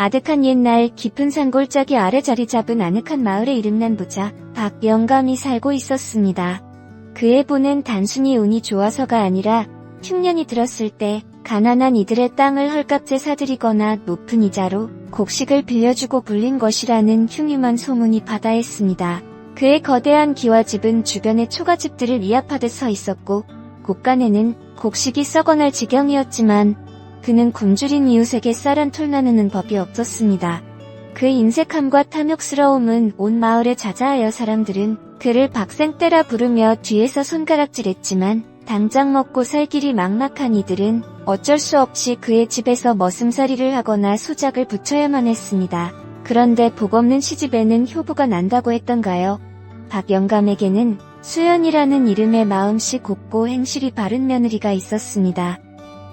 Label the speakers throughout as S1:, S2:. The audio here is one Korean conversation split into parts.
S1: 아득한 옛날 깊은 산골짜기 아래 자리 잡은 아늑한 마을에 이름난 부자 박영감이 살고 있었습니다. 그의 부는 단순히 운이 좋아서가 아니라 흉년이 들었을 때 가난한 이들의 땅을 헐값에 사들이거나 높은 이자로 곡식을 빌려주고 불린 것이라는 흉흉한 소문이 바다했습니다. 그의 거대한 기와집은 주변의 초가집들을 위압하듯 서 있었고 곳간에는 곡식이 썩어날 지경이었지만 그는 굶주린 이웃에게 쌀한 톨 나누는 법이 없었습니다. 그 인색함과 탐욕스러움은 온 마을에 자자하여 사람들은 그를 박생떼라 부르며 뒤에서 손가락질했지만 당장 먹고 살 길이 막막한 이들은 어쩔 수 없이 그의 집에서 머슴살이를 하거나 수작을 붙여야만 했습니다. 그런데 복 없는 시집에는 효부가 난다고 했던가요? 박영감에게는 수연이라는 이름의 마음씨 곱고 행실이 바른 며느리가 있었습니다.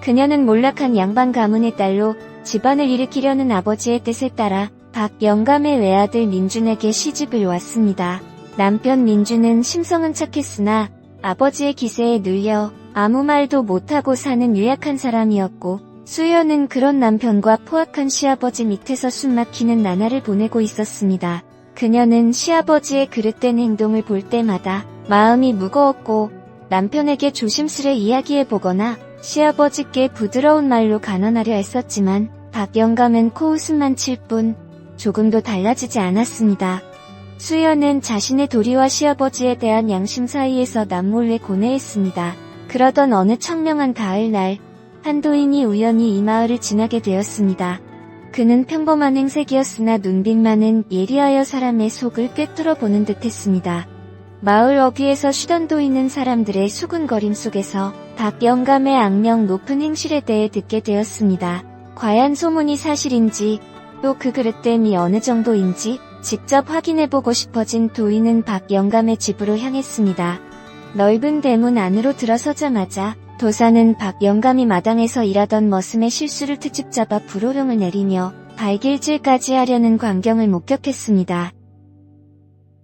S1: 그녀는 몰락한 양반 가문의 딸로 집안을 일으키려는 아버지의 뜻에 따라 박영감의 외아들 민준에게 시집을 왔습니다. 남편 민준은 심성은 착했으나 아버지의 기세에 눌려 아무 말도 못하고 사는 유약한 사람이었고 수연은 그런 남편과 포악한 시아버지 밑에서 숨막히는 나날을 보내고 있었습니다. 그녀는 시아버지의 그릇된 행동을 볼 때마다 마음이 무거웠고 남편에게 조심스레 이야기해 보거나 시아버지께 부드러운 말로 간언하려 했었지만 박 영감은 코웃음만 칠 뿐 조금도 달라지지 않았습니다. 수연은 자신의 도리와 시아버지에 대한 양심 사이에서 남몰래 고뇌했습니다. 그러던 어느 청명한 가을날 한도인이 우연히 이 마을을 지나게 되었습니다. 그는 평범한 행색이었으나 눈빛만은 예리하여 사람의 속을 꿰뚫어 보는 듯했습니다. 마을 어귀에서 쉬던 도있는 사람들의 수군거림 속에서 박 영감의 악명 높은 행실에 대해 듣게 되었습니다. 과연 소문이 사실인지 또 그 그릇됨이 어느 정도인지 직접 확인해보고 싶어진 도인은 박 영감의 집으로 향했습니다. 넓은 대문 안으로 들어서자마자 도사는 박 영감이 마당에서 일하던 머슴의 실수를 트집 잡아 불호령을 내리며 발길질까지 하려는 광경을 목격했습니다.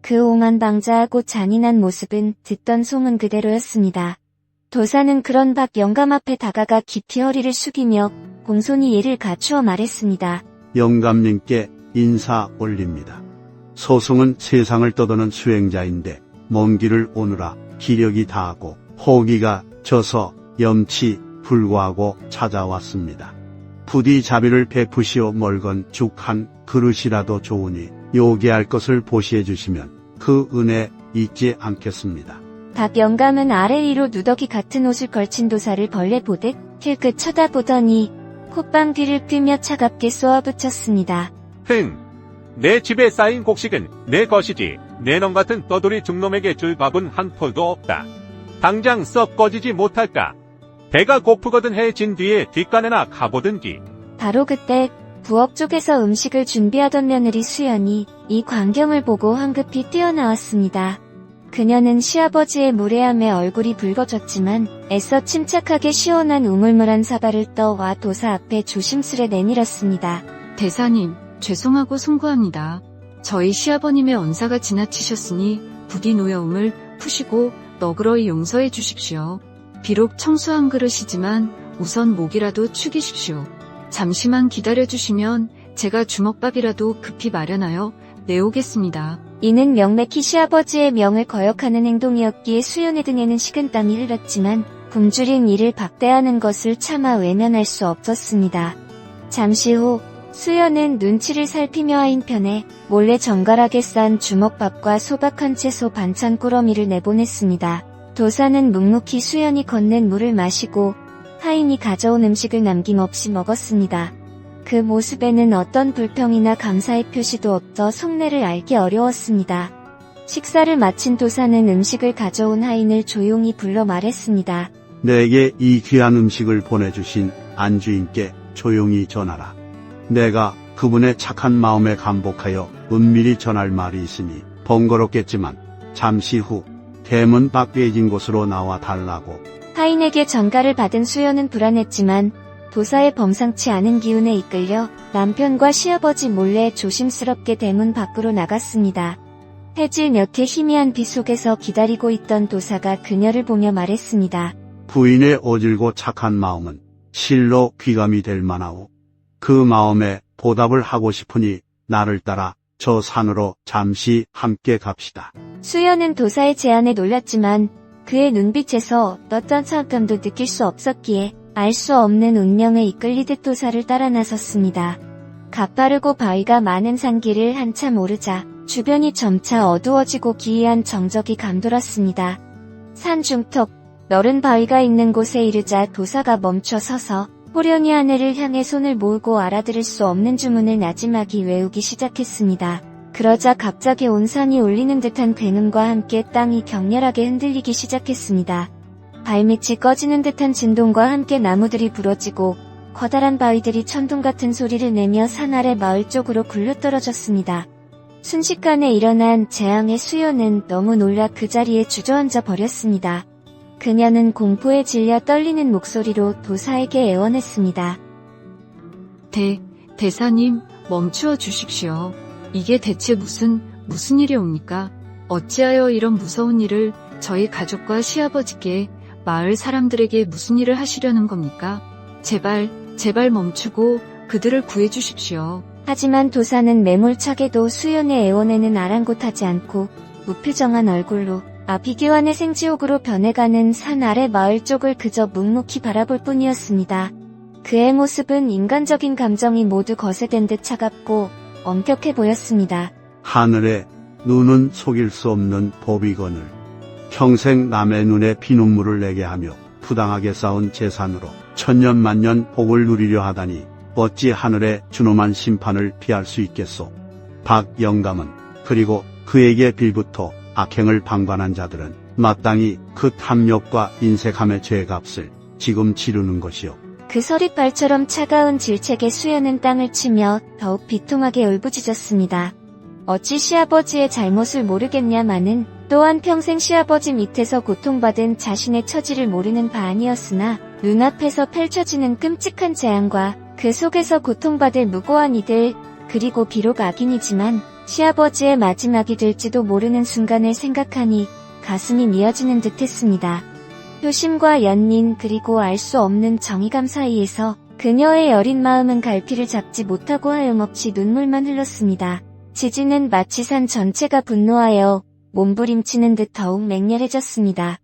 S1: 그 오만방자하고 잔인한 모습은 듣던 소문 그대로였습니다. 도사는 그런 박 영감 앞에 다가가 깊이 허리를 숙이며 공손히 예를 갖추어 말했습니다.
S2: 영감님께 인사 올립니다. 소송은 세상을 떠도는 수행자인데 먼 길을 오느라 기력이 다하고 호기가 져서 염치 불구하고 찾아왔습니다. 부디 자비를 베푸시오 멀건 죽 한 그릇이라도 좋으니 요기할 것을 보시해 주시면 그 은혜 잊지 않겠습니다.
S1: 박 영감은 아래 위로 누더기 같은 옷을 걸친 도사를 벌레 보듯 힐끗 쳐다보더니 콧방 뒤를 꿰며 차갑게 쏘아붙였습니다.
S3: 흥! 내 집에 쌓인 곡식은 내 것이지 내놈 같은 떠돌이 중놈에게 줄 밥은 한 톨도 없다. 당장 썩 꺼지지 못할까? 배가 고프거든 해진 뒤에 뒷간에나 가보든지.
S1: 바로 그때 부엌 쪽에서 음식을 준비하던 며느리 수연이 이 광경을 보고 황급히 뛰어나왔습니다. 그녀는 시아버지의 무례함에 얼굴이 붉어졌지만 애써 침착하게 시원한 우물물한 사발을 떠와 도사 앞에 조심스레 내밀었습니다.
S4: 대사님, 죄송하고 송구합니다. 저희 시아버님의 언사가 지나치셨으니 부디 노여움을 푸시고 너그러이 용서해 주십시오. 비록 청소한 그릇이지만 우선 목이라도 축이십시오. 잠시만 기다려 주시면 제가 주먹밥이라도 급히 마련하여 내오겠습니다.
S1: 이는 명백히 시아버지의 명을 거역하는 행동이었기에 수연의 등에는 식은땀이 흘렀지만 굶주린 이를 박대하는 것을 차마 외면할 수 없었습니다. 잠시 후 수연은 눈치를 살피며 하인편에 몰래 정갈하게 싼 주먹밥과 소박한 채소 반찬 꾸러미를 내보냈습니다. 도사는 묵묵히 수연이 건넨 물을 마시고 하인이 가져온 음식을 남김없이 먹었습니다. 그 모습에는 어떤 불평이나 감사의 표시도 없어 속내를 알기 어려웠습니다. 식사를 마친 도사는 음식을 가져온 하인을 조용히 불러 말했습니다.
S2: 내게 이 귀한 음식을 보내주신 안주인께 조용히 전하라. 내가 그분의 착한 마음에 감복하여 은밀히 전할 말이 있으니 번거롭겠지만 잠시 후 대문 밖에 진 곳으로 나와 달라고.
S1: 하인에게 전가를 받은 수연은 불안했지만 도사의 범상치 않은 기운에 이끌려 남편과 시아버지 몰래 조심스럽게 대문 밖으로 나갔습니다. 해질 몇해 희미한 비 속에서 기다리고 있던 도사가 그녀를 보며 말했습니다.
S2: 부인의 오질고 착한 마음은 실로 귀감이 될 만하오. 그 마음에 보답을 하고 싶으니 나를 따라 저 산으로 잠시 함께 갑시다.
S1: 수연은 도사의 제안에 놀랐지만 그의 눈빛에서 어떤 차감도 느낄 수 없었기에 알 수 없는 운명에 이끌리듯 도사를 따라 나섰습니다. 가파르고 바위가 많은 산길을 한참 오르자 주변이 점차 어두워지고 기이한 정적이 감돌았습니다. 산 중턱 너른 바위가 있는 곳에 이르자 도사가 멈춰 서서 호련히 하늘을 향해 손을 모으고 알아들을 수 없는 주문을 나지막이 외우기 시작했습니다. 그러자 갑자기 온 산이 울리는 듯한 굉음과 함께 땅이 격렬하게 흔들리기 시작했습니다. 발밑이 꺼지는 듯한 진동과 함께 나무들이 부러지고 커다란 바위들이 천둥 같은 소리를 내며 산 아래 마을 쪽으로 굴러떨어졌습니다. 순식간에 일어난 재앙의 수요는 너무 놀라 그 자리에 주저앉아 버렸습니다. 그녀는 공포에 질려 떨리는 목소리로 도사에게 애원했습니다.
S4: 대, 대사님, 멈추어 주십시오. 이게 대체 무슨, 무슨 일이 옵니까? 어찌하여 이런 무서운 일을 저희 가족과 시아버지께, 마을 사람들에게 무슨 일을 하시려는 겁니까? 제발, 제발 멈추고 그들을 구해 주십시오.
S1: 하지만 도사는 매몰차게도 수연의 애원에는 아랑곳하지 않고 무표정한 얼굴로 아비규환의 생지옥으로 변해가는 산 아래 마을 쪽을 그저 묵묵히 바라볼 뿐이었습니다. 그의 모습은 인간적인 감정이 모두 거세된 듯 차갑고 엄격해 보였습니다.
S2: 하늘에 눈은 속일 수 없는 법이거늘 평생 남의 눈에 피눈물을 내게 하며 부당하게 쌓은 재산으로 천년 만년 복을 누리려 하다니 어찌 하늘의 준엄한 심판을 피할 수 있겠소. 박영감은 그리고 그에게 빌부터 악행을 방관한 자들은 마땅히 그 탐욕과 인색함의 죄값을 지금 치르는 것이요.
S1: 그 서리발처럼 차가운 질책에 수연은 땅을 치며 더욱 비통하게 울부짖었습니다. 어찌 시아버지의 잘못을 모르겠냐마는 또한 평생 시아버지 밑에서 고통받은 자신의 처지를 모르는 바 아니었으나 눈앞에서 펼쳐지는 끔찍한 재앙과 그 속에서 고통받을 무고한 이들 그리고 비록 악인이지만 시아버지의 마지막이 될지도 모르는 순간을 생각하니 가슴이 미어지는 듯했습니다. 효심과 연민 그리고 알 수 없는 정의감 사이에서 그녀의 여린 마음은 갈피를 잡지 못하고 하염없이 눈물만 흘렀습니다. 지진은 마치 산 전체가 분노하여 몸부림치는 듯 더욱 맹렬해졌습니다.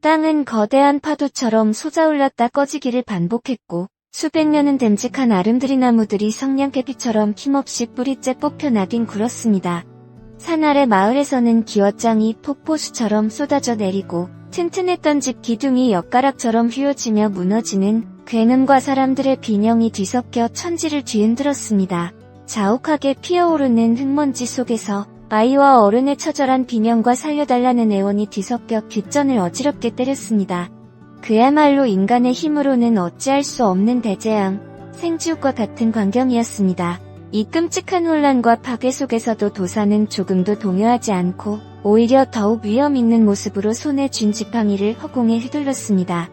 S1: 땅은 거대한 파도처럼 솟아올랐다 꺼지기를 반복했고 수백 년은 됨직한 아름드리 나무들이 성냥개피처럼 힘없이 뿌리째 뽑혀 나긴 굴었습니다. 산 아래 마을에서는 기어장이 폭포수처럼 쏟아져 내리고 튼튼했던 집 기둥이 엿가락처럼 휘어지며 무너지는 굉음과 사람들의 비명이 뒤섞여 천지를 뒤흔들었습니다. 자욱하게 피어오르는 흙먼지 속에서 아이와 어른의 처절한 비명과 살려달라는 애원이 뒤섞여 귓전을 어지럽게 때렸습니다. 그야말로 인간의 힘으로는 어찌할 수 없는 대재앙, 생지옥과 같은 광경이었습니다. 이 끔찍한 혼란과 파괴 속에서도 도사는 조금도 동요하지 않고 오히려 더욱 위험 있는 모습으로 손에 쥔 지팡이를 허공에 휘둘렀습니다.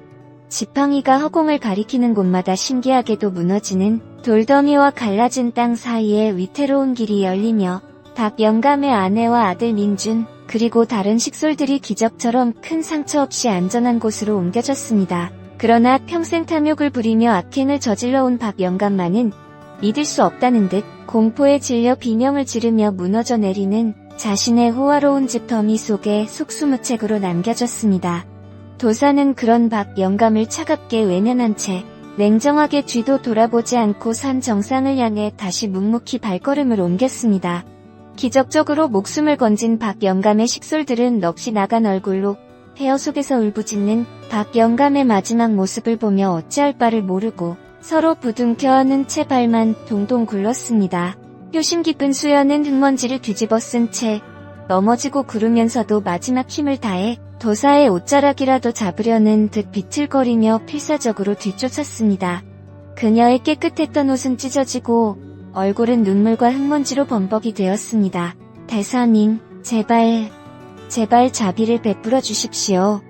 S1: 지팡이가 허공을 가리키는 곳마다 신기하게도 무너지는 돌더미와 갈라진 땅 사이에 위태로운 길이 열리며 박 영감의 아내와 아들 민준 그리고 다른 식솔들이 기적처럼 큰 상처 없이 안전한 곳으로 옮겨졌습니다. 그러나 평생 탐욕을 부리며 악행을 저질러온 박 영감만은 믿을 수 없다는 듯 공포에 질려 비명을 지르며 무너져 내리는 자신의 호화로운 집 더미 속에 속수무책으로 남겨졌습니다. 도사는 그런 박 영감을 차갑게 외면한 채 냉정하게 뒤도 돌아보지 않고 산 정상을 향해 다시 묵묵히 발걸음을 옮겼습니다. 기적적으로 목숨을 건진 박 영감의 식솔들은 넋이 나간 얼굴로 폐허 속에서 울부짖는 박 영감의 마지막 모습을 보며 어찌할 바를 모르고 서로 부둥켜 안은 채 발만 동동 굴렀습니다. 효심 깊은 수연은 흙먼지를 뒤집어 쓴 채 넘어지고 구르면서도 마지막 힘을 다해 도사의 옷자락이라도 잡으려는 듯 비틀거리며 필사적으로 뒤쫓았습니다. 그녀의 깨끗했던 옷은 찢어지고 얼굴은 눈물과 흙먼지로 범벅이 되었습니다. 대사님, 제발, 제발 자비를 베풀어 주십시오.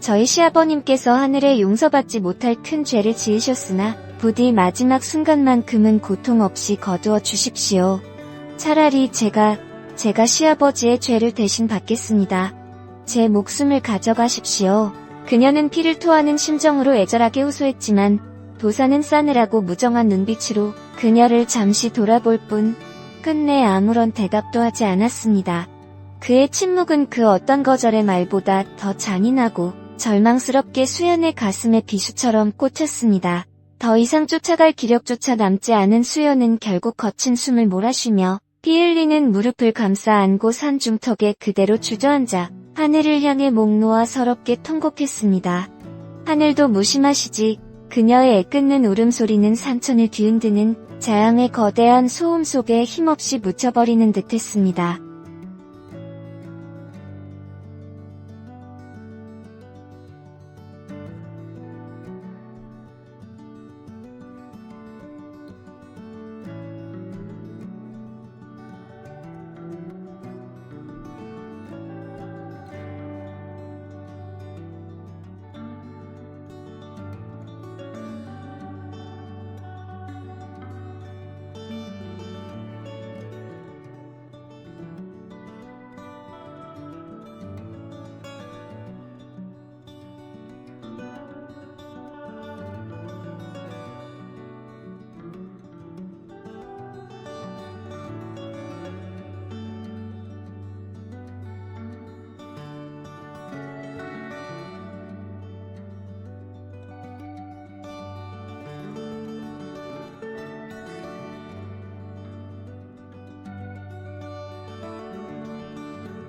S1: 저희 시아버님께서 하늘에 용서받지 못할 큰 죄를 지으셨으나 부디 마지막 순간만큼은 고통 없이 거두어 주십시오. 차라리 제가 제가 시아버지의 죄를 대신 받겠습니다. 제 목숨을 가져가십시오. 그녀는 피를 토하는 심정으로 애절하게 호소했지만 도사는 싸늘하고 무정한 눈빛으로 그녀를 잠시 돌아볼 뿐 끝내 아무런 대답도 하지 않았습니다. 그의 침묵은 그 어떤 거절의 말보다 더 잔인하고 절망스럽게 수연의 가슴에 비수처럼 꽂혔습니다. 더 이상 쫓아갈 기력조차 남지 않은 수연은 결국 거친 숨을 몰아쉬며 피 흘리는 무릎을 감싸 안고 산 중턱에 그대로 주저앉아 하늘을 향해 목 놓아 서럽게 통곡했습니다. 하늘도 무심하시지 그녀의 애끓는 울음소리는 산천을 뒤흔드는 자양의 거대한 소음 속에 힘없이 묻혀버리는 듯했습니다.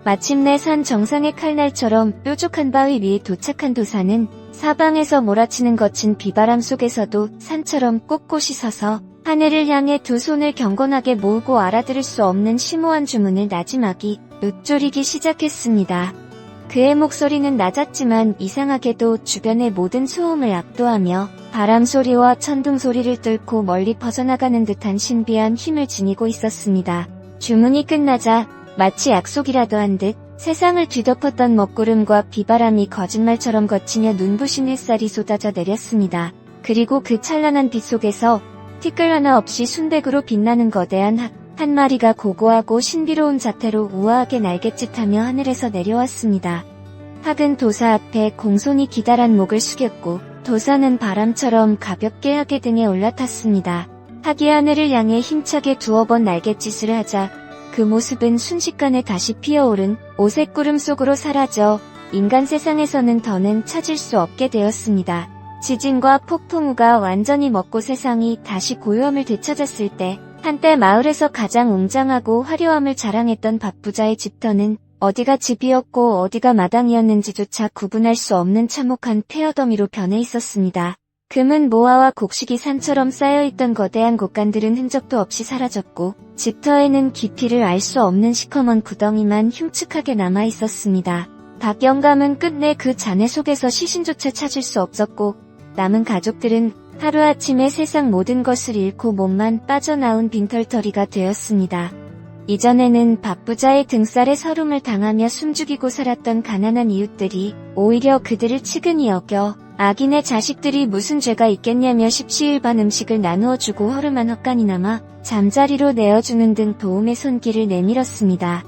S1: 마침내 산 정상의 칼날처럼 뾰족한 바위 위에 도착한 도사는 사방에서 몰아치는 거친 비바람 속에서도 산처럼 꼿꼿이 서서 하늘을 향해 두 손을 경건하게 모으고 알아들을 수 없는 심오한 주문을 나지막이 읊조리기 시작했습니다. 그의 목소리는 낮았지만 이상하게도 주변의 모든 소음을 압도하며 바람 소리와 천둥 소리를 뚫고 멀리 퍼져나가는 듯한 신비한 힘을 지니고 있었습니다. 주문이 끝나자 마치 약속이라도 한 듯 세상을 뒤덮었던 먹구름과 비바람이 거짓말처럼 거치며 눈부신 햇살이 쏟아져 내렸습니다. 그리고 그 찬란한 빛 속에서 티끌 하나 없이 순백으로 빛나는 거대한 학, 한 마리가 고고하고 신비로운 자태로 우아하게 날갯짓하며 하늘에서 내려왔습니다. 학은 도사 앞에 공손히 기다란 목을 숙였고 도사는 바람처럼 가볍게 학의 등에 올라탔습니다. 학이 하늘을 향해 힘차게 두어 번 날갯짓을 하자 그 모습은 순식간에 다시 피어오른 오색 구름 속으로 사라져 인간 세상에서는 더는 찾을 수 없게 되었습니다. 지진과 폭풍우가 완전히 먹고 세상이 다시 고요함을 되찾았을 때 한때 마을에서 가장 웅장하고 화려함을 자랑했던 밥부자의 집터는 어디가 집이었고 어디가 마당이었는지조차 구분할 수 없는 참혹한 폐허더미로 변해 있었습니다. 금은 모아와 곡식이 산처럼 쌓여있던 거대한 곳간들은 흔적도 없이 사라졌고 집터에는 깊이를 알 수 없는 시커먼 구덩이만 흉측하게 남아 있었습니다. 박영감은 끝내 그 잔해 속에서 시신조차 찾을 수 없었고 남은 가족들은 하루아침에 세상 모든 것을 잃고 몸만 빠져나온 빈털터리가 되었습니다. 이전에는 밥부자의 등살에 서름을 당하며 숨죽이고 살았던 가난한 이웃들이 오히려 그들을 측은히 여겨 악인의 자식들이 무슨 죄가 있겠냐며 십시일반 음식을 나누어 주고 허름한 헛간이 남아 잠자리로 내어주는 등 도움의 손길을 내밀었습니다.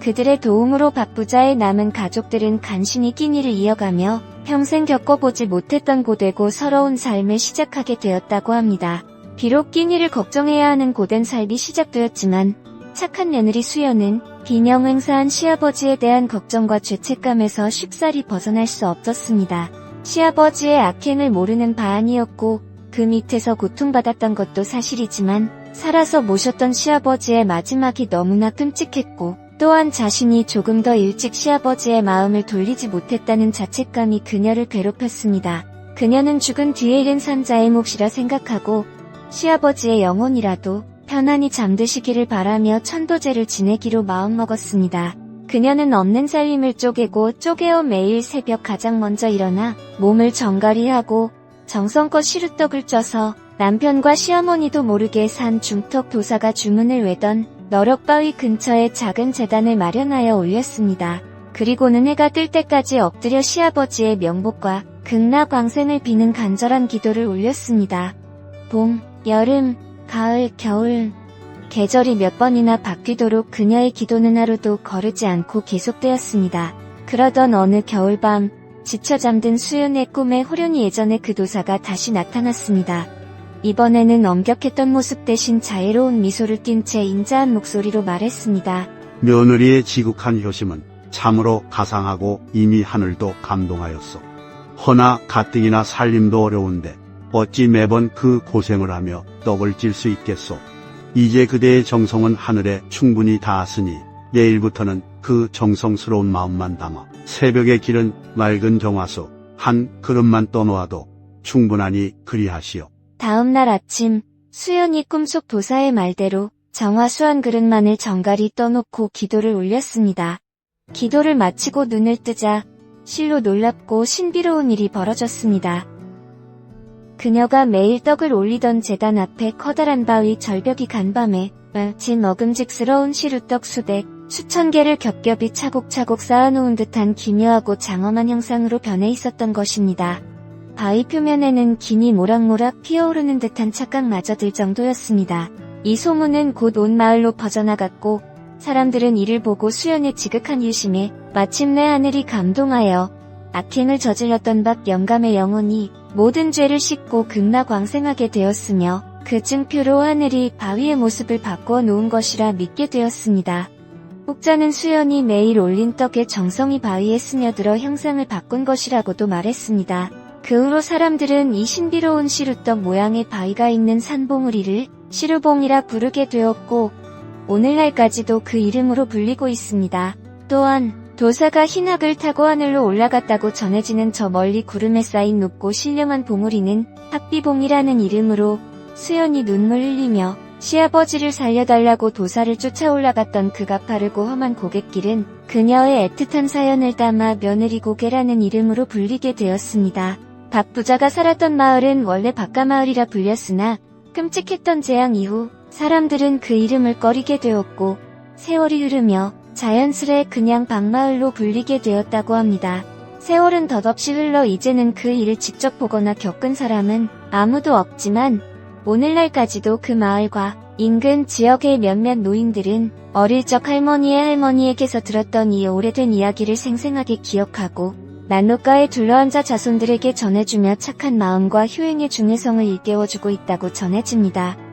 S1: 그들의 도움으로 밥부자의 남은 가족들은 간신히 끼니를 이어가며 평생 겪어보지 못했던 고되고 서러운 삶을 시작하게 되었다고 합니다. 비록 끼니를 걱정해야 하는 고된 삶이 시작되었지만 착한 며느리 수연은 비명행사한 시아버지에 대한 걱정과 죄책감에서 쉽사리 벗어날 수 없었습니다. 시아버지의 악행을 모르는 바안이었고 그 밑에서 고통받았던 것도 사실이지만 살아서 모셨던 시아버지의 마지막이 너무나 끔찍했고 또한 자신이 조금 더 일찍 시아버지의 마음을 돌리지 못했다는 자책감이 그녀를 괴롭혔습니다. 그녀는 죽은 뒤에 잃은 산자의 몫이라 생각하고 시아버지의 영혼이라도 편안히 잠드시기를 바라며 천도제를 지내기로 마음먹었습니다. 그녀는 없는 살림을 쪼개고 쪼개어 매일 새벽 가장 먼저 일어나 몸을 정갈히 하고 정성껏 시루떡을 쪄서 남편과 시어머니도 모르게 산 중턱 도사가 주문을 외던 너럭바위 근처에 작은 재단을 마련하여 올렸습니다. 그리고는 해가 뜰 때까지 엎드려 시아버지의 명복과 극락광생을 비는 간절한 기도를 올렸습니다. 봄, 여름, 가을, 겨울. 계절이 몇 번이나 바뀌도록 그녀의 기도는 하루도 거르지 않고 계속되었습니다. 그러던 어느 겨울밤, 지쳐 잠든 수연의 꿈에 호련히 예전의 그 도사가 다시 나타났습니다. 이번에는 엄격했던 모습 대신 자애로운 미소를 띤 채 인자한 목소리로 말했습니다.
S2: 며느리의 지국한 효심은 참으로 가상하고 이미 하늘도 감동하였소. 허나 가뜩이나 살림도 어려운데 어찌 매번 그 고생을 하며 떡을 찔 수 있겠소. 이제 그대의 정성은 하늘에 충분히 닿았으니 내일부터는 그 정성스러운 마음만 담아 새벽의 길은 맑은 정화수 한 그릇만 떠놓아도 충분하니 그리하시오.
S1: 다음 날 아침, 수연이 꿈속 도사의 말대로 정화수 한 그릇만을 정갈히 떠놓고 기도를 올렸습니다. 기도를 마치고 눈을 뜨자 실로 놀랍고 신비로운 일이 벌어졌습니다. 그녀가 매일 떡을 올리던 재단 앞에 커다란 바위 절벽이 간밤에 마치 먹음직스러운 시루떡 수백 수천 개를 겹겹이 차곡차곡 쌓아놓은 듯한 기묘하고 장엄한 형상으로 변해 있었던 것입니다. 바위 표면에는 긴이 모락모락 피어오르는 듯한 착각마저 들 정도였습니다. 이 소문은 곧 온 마을로 퍼져나갔고 사람들은 이를 보고 수연의 지극한 유심에 마침내 하늘이 감동하여 악행을 저질렀던 박 영감의 영혼이 모든 죄를 씻고 극락왕생하게 되었으며 그 증표로 하늘이 바위의 모습을 바꾸어 놓은 것이라 믿게 되었습니다. 혹자는 수연이 매일 올린 떡에 정성이 바위에 스며들어 형상을 바꾼 것이라고도 말했습니다. 그 후로 사람들은 이 신비로운 시루떡 모양의 바위가 있는 산봉우리를 시루봉이라 부르게 되었고 오늘날까지도 그 이름으로 불리고 있습니다. 또한 도사가 흰학을 타고 하늘로 올라갔다고 전해지는 저 멀리 구름에 쌓인 높고 신령한 봉우리는 학비봉이라는 이름으로 수연이 눈물 흘리며 시아버지를 살려달라고 도사를 쫓아 올라갔던 그 가 파르고 험한 고갯길은 그녀의 애틋한 사연을 담아 며느리 고개라는 이름으로 불리게 되었습니다. 박 부자가 살았던 마을은 원래 박가마을이라 불렸으나 끔찍했던 재앙 이후 사람들은 그 이름을 꺼리게 되었고 세월이 흐르며 자연스레 그냥 박마을로 불리게 되었다고 합니다. 세월은 덧없이 흘러 이제는 그 일을 직접 보거나 겪은 사람은 아무도 없지만 오늘날까지도 그 마을과 인근 지역의 몇몇 노인들은 어릴 적 할머니의 할머니에게서 들었던 이 오래된 이야기를 생생하게 기억하고 난로가에 둘러앉아 자손들에게 전해주며 착한 마음과 효행의 중요성을 일깨워주고 있다고 전해집니다.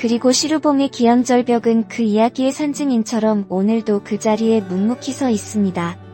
S1: 그리고 시루봉의 기암절벽은 그 이야기의 산증인처럼 오늘도 그 자리에 묵묵히 서 있습니다.